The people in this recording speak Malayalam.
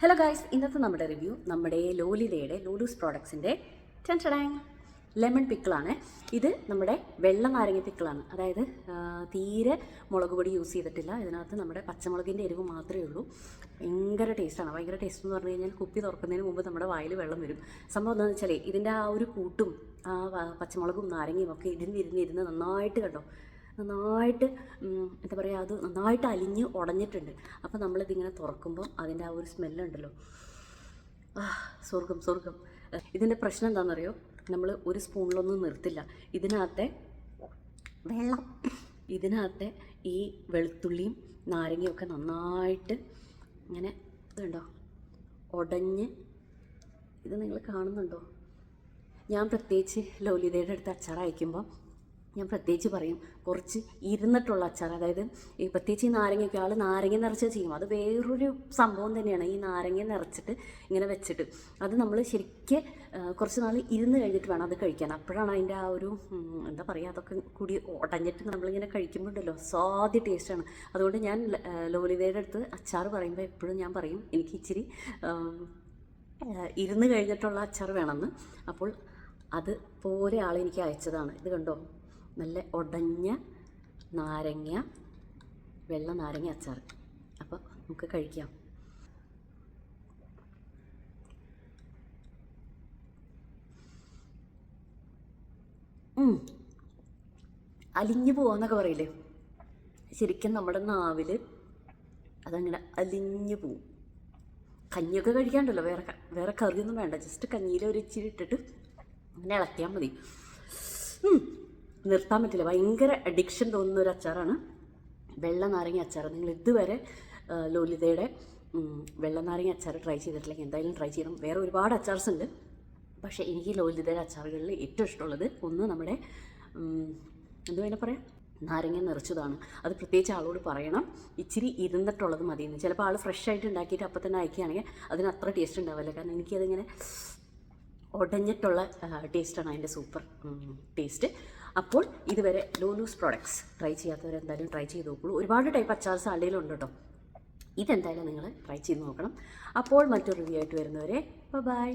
ഹലോ ഗായ്സ് ഇന്നത്തെ നമ്മുടെ റിവ്യൂ നമ്മുടെ ലോലിതയുടെ ലോലൂസ് പ്രോഡക്ട്സിന്റെ ടെൻഷടാങ് ലെമൺ പിക്കിളാണ് ഇത് നമ്മുടെ വെള്ള നാരങ്ങ പിക്കിളാണ് അതായത് തീരെ മുളക് പൊടി യൂസ് ചെയ്തിട്ടില്ല. ഇതിനകത്ത് നമ്മുടെ പച്ചമുളകിന്റെ എരിവ് മാത്രമേ ഉള്ളൂ. ഭയങ്കര ടേസ്റ്റാണ് ഭയങ്കര ടേസ്റ്റ് എന്ന് പറഞ്ഞു കഴിഞ്ഞാൽ കുപ്പി തുറക്കുന്നതിന് മുമ്പ് നമ്മുടെ വായിൽ വെള്ളം വരും. സംഭവം എന്താണെന്ന് വെച്ചാൽ ഇതിന്റെ ആ ഒരു കൂട്ടും ആ പച്ചമുളകും നാരങ്ങയും ഒക്കെ ഇരുന്നിരുന്നിരുന്ന് നന്നായിട്ട് കണ്ടോ? നന്നായിട്ട് എന്താ പറയുക അത് നന്നായിട്ട് അലിഞ്ഞ് ഉടഞ്ഞിട്ടുണ്ട്. അപ്പോൾ നമ്മളിതിങ്ങനെ തുറക്കുമ്പോൾ അതിന്റെ ആ ഒരു സ്മെല്ലുണ്ടല്ലോ. ആ സ്വർഗം സ്വർഗം ഇതിന്റെ പ്രശ്നം എന്താണെന്നറിയോ? നമ്മൾ ഒരു സ്പൂണിലൊന്നും നിർത്തില്ല. ഇതിനകത്തെ വെള്ളം ഇതിനകത്തെ ഈ വെളുത്തുള്ളിയും നാരങ്ങയും ഒക്കെ നന്നായിട്ട് ഇങ്ങനെ ഇതുണ്ടോ? ഉടഞ്ഞ് ഇത് നിങ്ങൾ കാണുന്നുണ്ടോ? ഞാൻ പ്രത്യേകിച്ച് ലോലിതയുടെ അടുത്ത് അച്ചാർ അയക്കുമ്പോൾ ഞാൻ പ്രത്യേകിച്ച് പറയും കുറച്ച് ഇരുന്നിട്ടുള്ള അച്ചാർ. അതായത് ഈ പ്രത്യേകിച്ച് ഈ നാരങ്ങയൊക്കെ ആൾ നാരങ്ങ നിറച്ച് ചെയ്യും. അത് വേറൊരു സംഭവം തന്നെയാണ് ഈ നാരങ്ങ നിറച്ചിട്ട് ഇങ്ങനെ വെച്ചിട്ട്. അത് നമ്മൾ ശരിക്കും കുറച്ച് നാൾ ഇരുന്ന് കഴിഞ്ഞിട്ട് വേണം അത് കഴിക്കാൻ. അപ്പോഴാണ് അതിന്റെ ആ ഒരു എന്താ പറയുക അതൊക്കെ കൂടി ഉടഞ്ഞിട്ട് നമ്മളിങ്ങനെ കഴിക്കുമ്പോണ്ടല്ലോ. സ്വാദ്യ ടേസ്റ്റാണ്. അതുകൊണ്ട് ഞാൻ ലോലിതയുടെ അടുത്ത് അച്ചാർ പറയുമ്പോൾ എപ്പോഴും ഞാൻ പറയും എനിക്ക് ഇച്ചിരി ഇരുന്ന് കഴിഞ്ഞിട്ടുള്ള അച്ചാർ വേണമെന്ന്. അപ്പോൾ അത് പോലെ ആൾ എനിക്ക് അയച്ചതാണ്. ഇത് കണ്ടോ? നല്ല ഉടഞ്ഞ നാരങ്ങ വെള്ള നാരങ്ങ അച്ചാർ അപ്പോൾ നമുക്ക് കഴിക്കാം. അലിഞ്ഞു പോവാന്നൊക്കെ പറയില്ലേ? ശരിക്കും നമ്മുടെ നാവിൽ അതങ്ങനെ അലിഞ്ഞു പോവും. കഞ്ഞിയൊക്കെ കഴിക്കാണ്ടല്ലോ വേറെ വേറെ കറിയൊന്നും വേണ്ട. ജസ്റ്റ് കഞ്ഞിയിൽ ഒരു ഇച്ചിരി ഇട്ടിട്ട് അങ്ങനെ ഇളക്കിയാൽ മതി. നിർത്താൻ പറ്റില്ല. ഭയങ്കര അഡിക്ഷൻ തോന്നുന്ന ഒരു അച്ചാറാണ്. വെള്ള നാരങ്ങ അച്ചാർ നിങ്ങൾ ഇതുവരെ ലോലിതയുടെ വെള്ള നാരങ്ങ അച്ചാർ ട്രൈ ചെയ്തിട്ടില്ലെങ്കിൽ എന്തായാലും ട്രൈ ചെയ്യണം. വേറെ ഒരുപാട് അച്ചാർസ് ഉണ്ട്. പക്ഷേ എനിക്ക് ലോലിതയുടെ അച്ചാറുകളിൽ ഏറ്റവും ഇഷ്ടമുള്ളത് ഒന്ന് നമ്മുടെ എന്ത് വേണേൽ പറയാം. നാരങ്ങ നിറച്ചതാണ്. അത് പ്രത്യേകിച്ച് ആളോട് പറയണം. ഇച്ചിരി ഇരുന്നിട്ടുള്ളത് മതിയെന്ന്. ചിലപ്പോൾ ആൾ ഫ്രഷ് ആയിട്ട് ഉണ്ടാക്കിയിട്ട് അപ്പം തന്നെ അയക്കുകയാണെങ്കിൽ അതിന് അത്ര ടേസ്റ്റ് ഉണ്ടാവില്ല. കാരണം എനിക്കതിങ്ങനെ ഉടഞ്ഞിട്ടുള്ള ടേസ്റ്റാണ് അതിന്റെ സൂപ്പർ ടേസ്റ്റ് അപ്പോൾ ഇതുവരെ ലോലൂസ് പ്രോഡക്ട്സ് ട്രൈ ചെയ്യാത്തവർ എന്തായാലും ട്രൈ ചെയ്ത് നോക്കുള്ളൂ ഒരുപാട് ടൈപ്പ് അച്ചാർസ് അള്ളിയിലുണ്ട് കേട്ടോ ഇതെന്തായാലും നിങ്ങൾ ട്രൈ ചെയ്ത് നോക്കണം. അപ്പോൾ മറ്റൊരു റിവ്യൂ ആയിട്ട് വരുന്നവരെ ബൈ